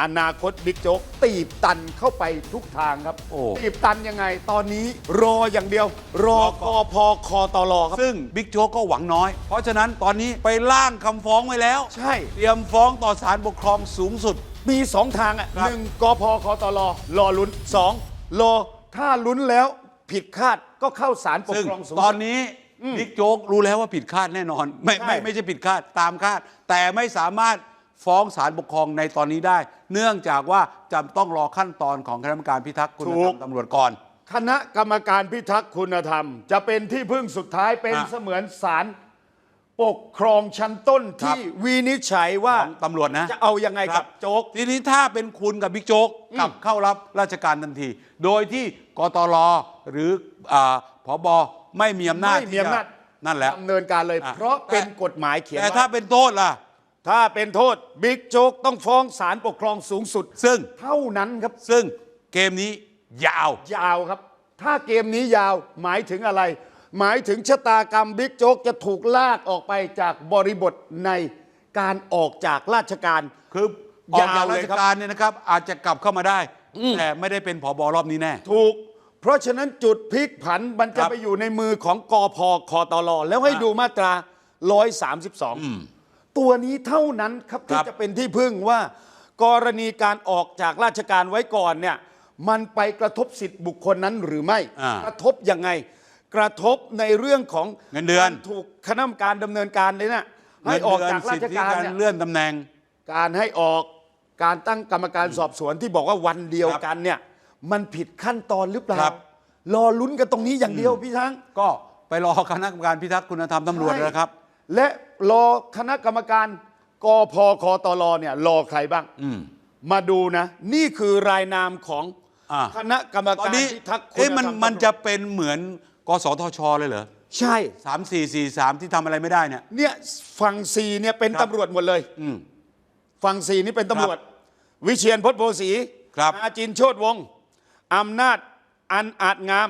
อนาคตบิ๊กโจ๊กตีบตันเข้าไปทุกทางครับโอ้ ตีบตันยังไงตอนนี้รออย่างเดียว รอกอพคอตลครับ ซึ่งบิ๊กโจ๊กก็หวังน้อย เพราะฉะนั้นตอนนี้ไปร่างคำฟ้องไว้แล้ว ใช่ เตรียมฟ้องต่อศาลปกครองสูงสุด มีสองทางอะครับหนึ่งกพคตลรอลุ้นสองรอถ้าลุ้นแล้วผิดคาดก็เข้าศาลปกซึ่งครองสูงตอนสุดนี้บิ๊กโจ๊กรู้แล้วว่าผิดคาดแน่นอน ไม่ใช่ ไม่ไม่ใช่ผิดคาดตามคาด แต่ไม่สามารถ ฟ้องศาลปกครองในตอนนี้ได้ เนื่องจากว่าจะต้องรอขั้นตอนของคณะกรรมการพิทักษ์คุณธรรมตำรวจก่อน คณะกรรมการพิทักษ์คุณธรรม จะเป็นที่พึ่งสุดท้ายเป็นฮะเสมือนศาลปกครองชั้นต้นครับที่วินิจฉัยว่าของตำรวจนะ จะเอายังไงคกัรับบโจ๊ก ทีนี้ถ้าเป็นคุณกับบิ๊กโจ๊กกลับเข้ารับราชการทันที โดยที่กตรหรืออาผบไม่มีอำนาจไม่มีที่จะอำนาจ นั่นแหละ ดำเนินการเลย อะ เพราะเป็นแต่กฎหมายเขียนแต่ไว้ถ้าเป็นโทษล่ะ ถ้าเป็นโทษบิ๊กโจ๊กต้องฟ้องศาลปกครองสูงสุด ซึ่งเท่านั้นครับ ซึ่งเกมนี้ยาว ยาวครับ ถ้าเกมนี้ยาวหมายถึงอะไร หมายถึงชะตากรรมบิ๊กโจ๊กจะถูกลากออกไปจากบริบทในการออกจากราชการ คือออกจากยาวเลรายชครับ การเนี่ยนะครับ อาจจะกลับเข้ามาได้ แต่ไม่ได้เป็นผบรอบนี้แน่ ถูก เพราะฉะนั้นจุดพลิกผันมันจะครับไปอยู่ในมือของกอพคอตลแล้วให้อะดูมาตรา 132 ตัวนี้เท่านั้นครับที่ครับจะเป็นที่พึ่งว่า กรณีการออกจากราชการไว้ก่อนเนี่ยมันไปกระทบสิทธิบุคคลนั้นหรือไม่อ่ากระทบยังไง กระทบในเรื่องของเงินเดือนการถูกคณะกรรมการดำเนินการเลยนะให้ออกจากราชการสิทธิเนี่ยเลื่อนตำแหน่ง การให้ออกการตั้งกรรมการสอบสวนที่บอกว่าวันเดียวครับกันเนี่ยมันผิดขั้นตอนหรือเปล่าครับรอลุ้นกันตรงนี้อย่างเดียวพี่ช้างก็ไปรอคณะกรรมการพิทักษ์คุณธรรมตำรวจใช่นะครับ และ รอคณะกรรมการกพคตลเนี่ยรอใครบ้างอืมมาดูนะ นี่คือรายนามของอ่า คณะกรรมตอนการนี้พิทักษ์คุณเอ๊ะมันธรรมันจะเป็นเหมือนกสทช เลยเหรอใช่ สามสี่สี่สามที่ทำอะไรไม่ได้เนี่ย เนี่ยฝั่งสีเนี่ยเป็นครับตำรวจหมดเลยอืมฝั่งสีนี่เป็นตำรวจ วิเชียนพจน์โพสีครับ อาจินโชตวงศ์อำนาจอันอาจงาม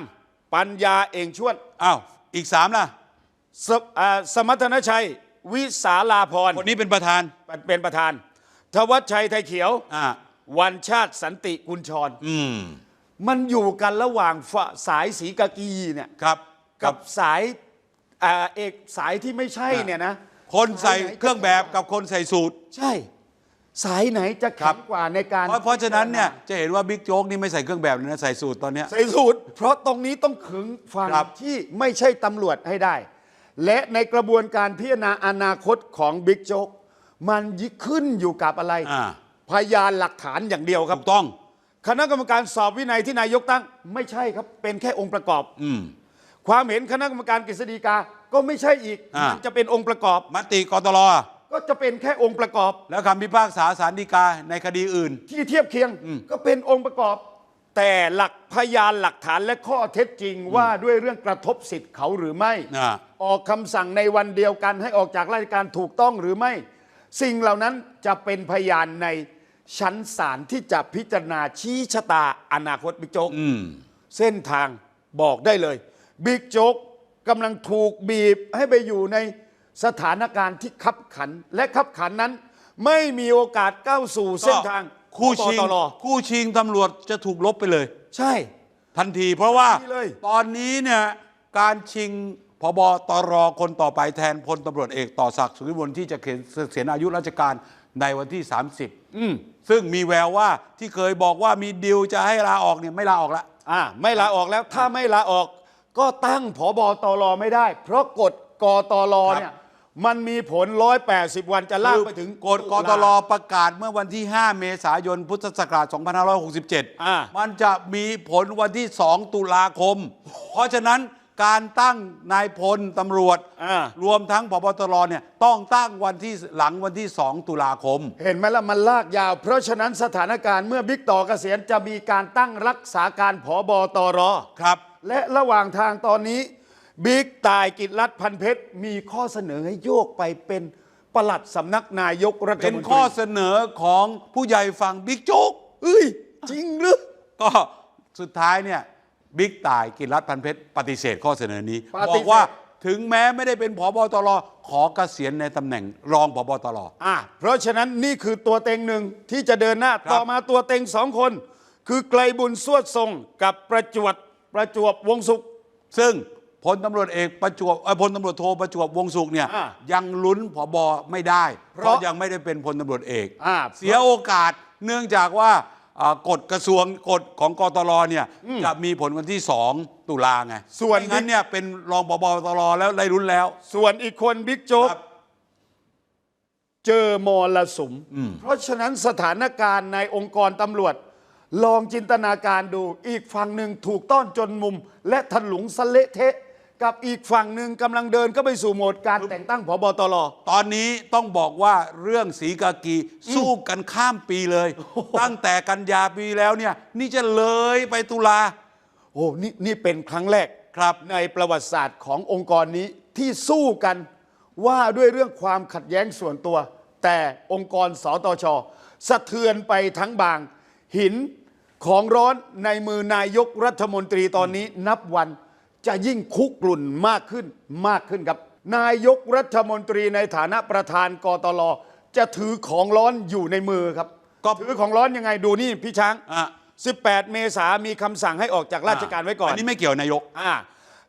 ปัญญาเองชวนอ้าว อีกสามล่ะ สอ่าสมรรถนชัย วิสาลาพรคนนี้เป็นประธานเป็นประธาน ทวัชชัยไทยเขียวอ่าวันชาติสันติกุลชรอืมมันอยู่กันระหว่างฝสายสีกากีเนี่ยครับ กับสายอ่าเอกสายที่ไม่ใช่เนี่ยนะ คนใส่สายไหนเครื่องแบบกับคนใส่สูทใช่ สายไหนจะครัแข็บงกว่าในการเพราะเพราะฉะนั้นเนี่ยจะเห็นว่าบิ๊กโจ๊กนี่ไม่ใส่เครื่องแบบเลยนะใส่สูทตอนเนี้ยใส่สูตร เพราะตรงนี้ต้องขึงฝั่งครับที่ไม่ใช่ตำรวจให้ได้ และในกระบวนการพิจารณาอนาคตของบิ๊กโจ๊กมันยึดขึ้นอยู่กับอะไร อ่า พยานหลักฐานอย่างเดียวครับ ถูกต้อง คณะกรรมการสอบวินัยที่นายกตั้ง ไม่ใช่ครับ เป็นแค่องค์ประกอบ อืม ความเห็นคณะกรรมการกฤษฎีกาก็ไม่ใช่อีกอ่ามั มันจะเป็นองค์ประกอบ มติกตลอะก็จะเป็นแค่องค์ประกอบ แล้วคำพิพากษาสารดีกาในคดีอื่น ที่เทียบเคียงก็เป็นองค์ประกอบ แต่หลักพยานหลักฐานและข้อเท็จจริงว่าด้วยเรื่องกระทบสิทธิ์เขาหรือไม่ อ่า ออกคำสั่งในวันเดียวกันให้ออกจากราชการถูกต้องหรือไม่ สิ่งเหล่านั้นจะเป็นพยานในชั้นศาลที่จะพิจารณาชี้ชะตาอนาคตบิ๊กโจ๊กอืม เส้นทางบอกได้เลยบิ๊กโจ๊กกำลังถูกบีบให้ไปอยู่ในสถานการณ์ที่ขับขัน และขับขันนั้น ไม่มีโอกาสก้าวสู่เส้นทาง คู่ชิงตลคู่ชิงตำรวจจะถูกลบไปเลย ใช่ ทันทีเพราะว่าทันทีเลยตอนนี้เนี่ยการชิงพบตรคนต่อไปแทนพลตำรวจเอกต่อศักดิ์สุริวงศ์ที่จะเกษียณอายุราชการในวันที่ 30ซึ่งมีแววว่าที่เคยบอกว่ามีดิวจะให้ลาออกเนี่ยไม่ลาออกละอ่าไม่ลาออกแล้วถ้าไม่ลาออก ก็ตั้งผบตรไม่ได้ เพราะกฎกตรครับเนี่ย มันมีผล 180 วันจะลากไปถึงกฎกตรประกาศเมื่อวันที่ 5 เมษายน พุทธศักราช 2567อ่ามันจะมีผลวันที่ 2 ตุลาคม เพราะฉะนั้นการตั้งนายพลตำรวจอ่ารวมทั้งพบตรเนี่ยต้องตั้งวันที่หลังวันที่ 2 ตุลาคม เห็นไหมล่ะ มันลากยาว เพราะฉะนั้นสถานการณ์เมื่อบิ๊กต่อเกษียณจะมีการตั้งรักษาการผบตรครับ และระหว่างทางตอนนี้ บิ๊กตายกิจรัฐพันเพชร มีข้อเสนอให้โยกไปเป็นปลัดสำนักนายกรัฐเป็นมนตรีข้อเสนอของผู้ใหญ่ฝั่งบิ๊กโจ๊กเอ้ย จริงหรือ ก็สุดท้ายเนี่ยบิ๊กต่ายกิจรัฐพันเพชรปฏิเสธข้อเสนอนี้ปฏิเสธบอกว่าถึงแม้ไม่ได้เป็นผบตรขอเกษียณในตำแหน่งรองผบตรอะเพราะฉะนั้นนี่คือตัวเต็งหนึ่งที่จะเดินหน้าครับต่อมาตัวเต็งสองคน คือไกลบุญสวดทรงกับประจวบประจวบวงศุข ซึ่ง พลตำรวจเอกประจวบเอ่อพลตำรวจโทประจวบวงสุขเนี่ยอ่ายังลุ้นผบไม่ได้ เพเพราะราะยังไม่ได้เป็นพลตำรวจเอกอ่าเสียโอกาสเนื่องจากว่าอ่ากฎกระทรวงกฎของกตรเนี่ยจะมีผลวันที่ 2 ตุลาไงส่วน ไม่งั้นเนี่ยเป็นรองผบตรแล้วได้ลุ้นแล้ว ส่วนอีกคนบิ๊กโจ๊กครับเจอมรสุม เพราะฉะนั้นสถานการณ์ในองค์กรตำรวจ ลองจินตนาการดูอีกฝั่งหนึ่งถูกต้อนจนมุม และถลุงสะเละเทะ กับอีกฝั่งหนึ่งกำลังเดินก็ไปสู่โหมดการแต่งตั้งผบตร ตอนนี้ต้องบอกว่าเรื่องสีกากีสู้กันข้ามปีเลย ตั้งแต่กันยาปีแล้วเนี่ย นี่จะเลยไปตุลา โอ้นี่นี่เป็นครั้งแรกครับ ในประวัติศาสตร์ขององค์กรนี้ที่สู้กันว่าด้วยเรื่องความขัดแย้งส่วนตัว แต่องค์กรสตชสะเทือนไปทั้งบาง หินของร้อนในมือนายกรัฐมนตรีตอนนี้นับวัน จะยิ่งคุกกรุ่นมากขึ้นมากขึ้นครับ นายกรัฐมนตรีในฐานะประธานกตลจะถือของร้อนอยู่ในมือครับก็ถือของร้อนยังไงดูนี่พี่ช้าง อะ18 เมษามีคำสั่งให้ออกจากราชการไว้ก่อนอันนี้ไม่เกี่ยวนายก อ่า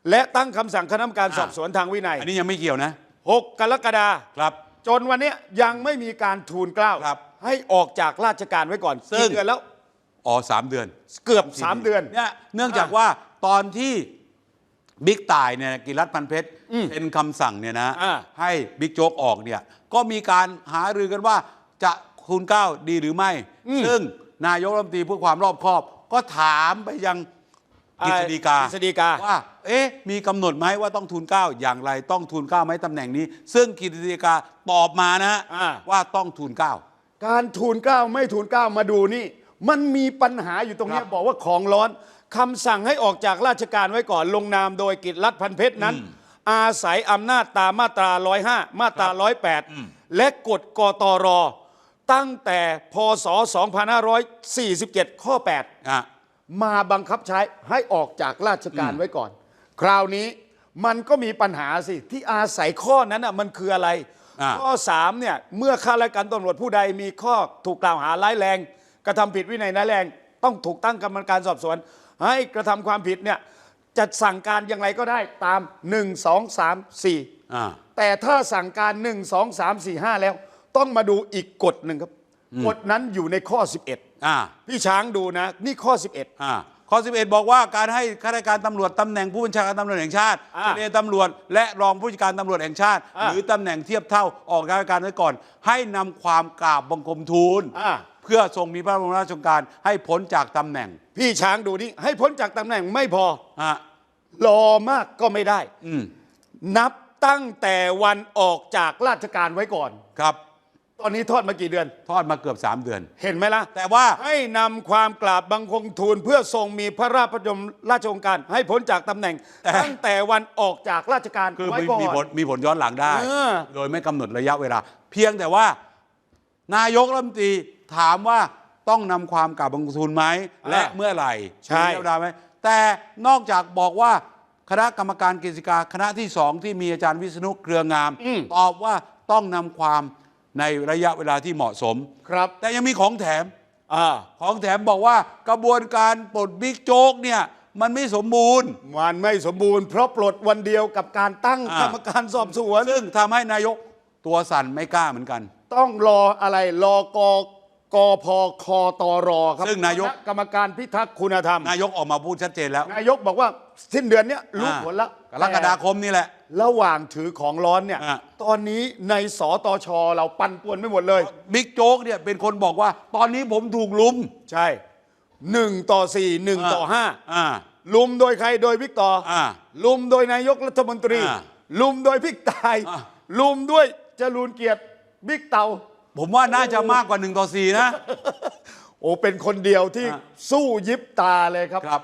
และตั้งคำสั่งคณะกรรมการอ่าสอบสวนทางวินัย อันนี้ยังไม่เกี่ยวนะ 6 กรกฎาคมครับ จนวันเนี้ยยังไม่มีการทูลเกล้าครับให้ออกจากราชการไว้ก่อนซึ่ง กี่เดือนแล้วอ๋อสามเดือนเกือบ 3 เดือน เนี่ยเนื่องจากว่าตอนที่ บิ๊กต่ายเนี่ยกิรัตน์พันเพชรเป็นคำสั่งเนี่ยนะอ่า ให้บิ๊กโจ๊กออกเนี่ยก็มีการหารือกันว่าจะคูณเก้าดีหรือไม่ ซึ่งนายกรัฐมนตรีเพื่อความรอบคอบ ก็ถามไปยังกฤษฎีกา กฤษฎีกา ว่าเอ๊ะมีกำหนดไหมว่าต้องทูลเกล้าอย่างไรต้องทูลเกล้าไหมตำแหน่งนี้ ซึ่งกฤษฎีกาตอบมานะอ่า ว่าต้องทูลเกล้า การทูลเกล้าไม่ทูลเกล้ามาดูนี่ มันมีปัญหาอยู่ตรงเนี้ยครับบอกว่าของร้อน คำสั่งให้ออกจากราชการไว้ก่อนลงนามโดยกิจรัฐพันเพชรนั้น อาศัยอำนาจตามมาตรา 105 มาตรา 108 และกฎกตร ตั้งแต่พศ 2547 ข้อ8อะมาบังคับใช้ให้ออกจากราชการไว้ก่อน คราวนี้มันก็มีปัญหาสิ ที่อาศัยข้อนั้นอะมันคืออะไรอ่าข้อ 3 เนี่ย เมื่อข้าราชการตำรวจผู้ใดมีข้อถูกกล่าวหาร้ายแรง กระทำผิดวินัยร้ายแรง ต้องถูกตั้งกรรมการสอบสวน ให้กระทำความผิดเนี่ยจะสั่งการอย่างไรก็ได้ตาม 1 2 3 4อ่าแต่ถ้าสั่งการ 1 2 3 4 5 แล้ว ต้องมาดูอีกกฎหนึ่งครับกฎนั้นอยู่ในข้อ 11อ่าพี่ช้างดูนะ นี่ข้อ 11อ่าข้อ 11 บอกว่าการให้ข้าราชการตำรวจตำแหน่งผู้บัญชาการตำรวจแห่งชาติอ่าเจรตำรวจ และรองผู้จัดการตำรวจแห่งชาติอ่าหรือตำแหน่งเทียบเท่าออกราชการไว้ก่อน ให้นำความกราบบังคมทูลอ่า เพื่อทรงมีพระบรมราชโองการให้พ้นจากตำแหน่งพี่ช้างดูนี่ให้พ้นจากตำแหน่งไม่พอ อะรอมากก็ไม่ได้ อืมนับตั้งแต่วันออกจากราชการไว้ก่อน ครับ ตอนนี้ทอดมากี่เดือน ทอดมาเกือบ 3 เดือน เห็นไหมล่ะ แต่ว่า ให้นำความกราบบังคมทูลเพื่อทรงมีพระราชประยมราชโองการให้พ้นจากตำแหน่ง แต่ ตั้งแต่วันออกจากราชการคือไว้มีก่อน มีผลมีผลย้อนหลังได้ เออ โดยไม่กำหนดระยะเวลา เพียงแต่ว่านายกรัฐมนตรี ถามว่าต้องนำความกราบบังคมทูลไหม และเมื่อไหร่ใช่ มีระยะเวลาไหมแต่นอกจากบอกว่าคณะกรรมการกฤษฎีกาคณะที่สองที่มีอาจารย์วิษณุเครืองาม ตอบว่าต้องนำความในระยะเวลาที่เหมาะสม ครับแต่ยังมีของแถม อ่าของแถมบอกว่ากระบวนการปลดบิ๊กโจ๊กเนี่ย มันไม่สมบูรณ์ มันไม่สมบูรณ์เพราะปลดวันเดียวกับการตั้งอ่า กรรมการสอบสวนซึ่งทำให้นายกตัวสั่นไม่กล้าเหมือนกัน ต้องรออะไรรอก กพคตรครับซึ่งนายก คณะกรรมการพิทักษ์คุณธรรม นายกออกมาพูดชัดเจนแล้วนายกบอกว่าสิ้นเดือนเนี้ยรู้อ่าผลแล้วกรกฎาคมนี่แหละแต่ระหว่างถือของร้อนเนี่ย อ่า ตอนนี้ในสตชเราปั่นป่วนไม่หมดเลย บิ๊กโจ๊กเนี่ยเป็นคนบอกว่า ตอนนี้ผมถูกลุมใช่หนึ่งต่อสี่หนึ่งต่อห้าอ่า ลุมโดยใครโดยวิกต่ออาลุมโดยนายกรัฐมนตรี อ่าลุมโดยพิกตาย อ่า ลุมด้วยจรูนเกียรติบิ๊กเตา ผมว่าน่าจะมากกว่า1ต่อ4นะ โอ้เป็นคนเดียวที่อ่าสู้ยิบตาเลยครับ ครับ